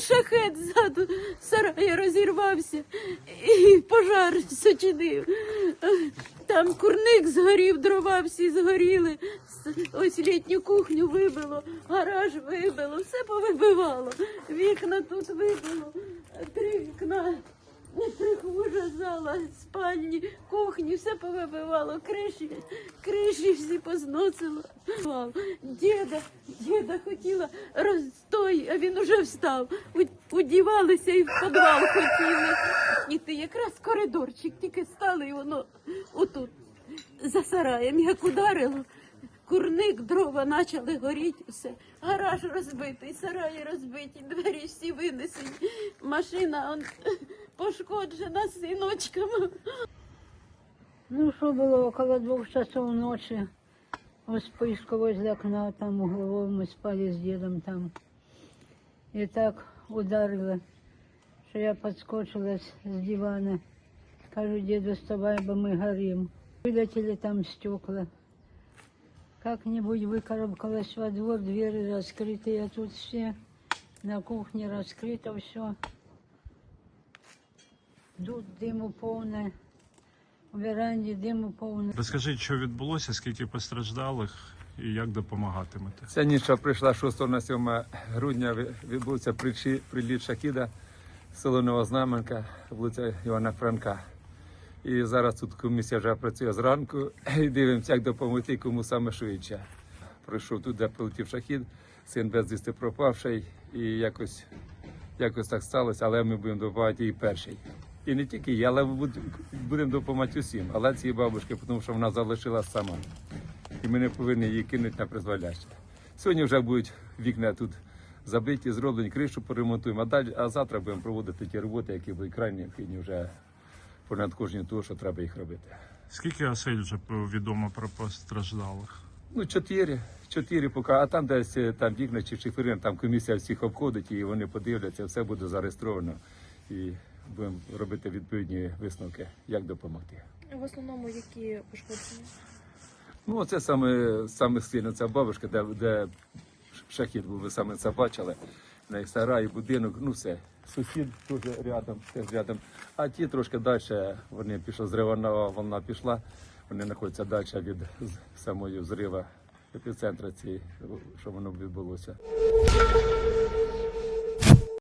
шахет ззаду сарая розірвався і пожар сочинив. Там курник згорів, дрова всі згоріли. Ось літню кухню вибило, гараж вибило, все повибивало. Вікна тут вибило, три вікна. Прихожа зала, спальні, кухні, все повибивало, криші, криші всі позносило. Діда, діда хотіла розстой, а він уже встав. Удівалися і в підвал хотіли. І ти якраз коридорчик тільки стали, і воно отут за сараєм як ударило. Курник, дрова почали горіти, все. Гараж розбитий, сараї розбиті, двері всі винесені. Машина он, пошкоджена синочками. Ну, что было около двух часов ночи. Вспышка возле окна, там угловой мы спали с дедом там. И так ударило, что я подскочила с, с дивана. Кажу, деду, вставай, бо мы горим. Вылетели там стекла. Как-нибудь выкарабкалась во двор, двери раскрыты, а тут все на кухне раскрыто все. Тут дыму полное. У веранді диму повно. Розкажіть, що відбулося, скільки постраждалих і як допомагатимете? Ця ніч прийшла 6 на 7 грудня. ви- Відбувся приліт Шахіда, село Новознаменка, вулиця Івана Франка. І зараз тут комісія вже працює зранку і дивимося, як допомогти кому саме швидше. Прийшов тут, де прилетів шахід, син безвісти пропавший, і якось, якось так сталося, але ми будемо допомагати і перший. І не тільки я, але будемо допомагати усім. Але цій бабушці, тому що вона залишилась сама. І ми не повинні її кинути на призволяще. Сьогодні вже будуть вікна тут забиті, зроблені, кришу поремонтуємо, а далі, а завтра будемо проводити ті роботи, які будуть крайні необхідні вже понад кожні того, що треба їх робити. Скільки осель вже відомо про постраждалих? Ну, чотири, чотири поки, а там десь е, там вікна чи шиферин, там комісія всіх обходить і вони подивляться, все буде зареєстровано. І будемо робити відповідні висновки, як допомогти. В основному які пошкодження? Ну, це саме, саме сильно ця бабушка, де, де шахід був, ви саме це бачили. В неї сарай, будинок, ну все. Сусід теж рядом, теж рядом. А ті трошки далі, вони пішли, зривана волна пішла, вони знаходяться далі від самої взрива епіцентра цієї, що воно відбулося.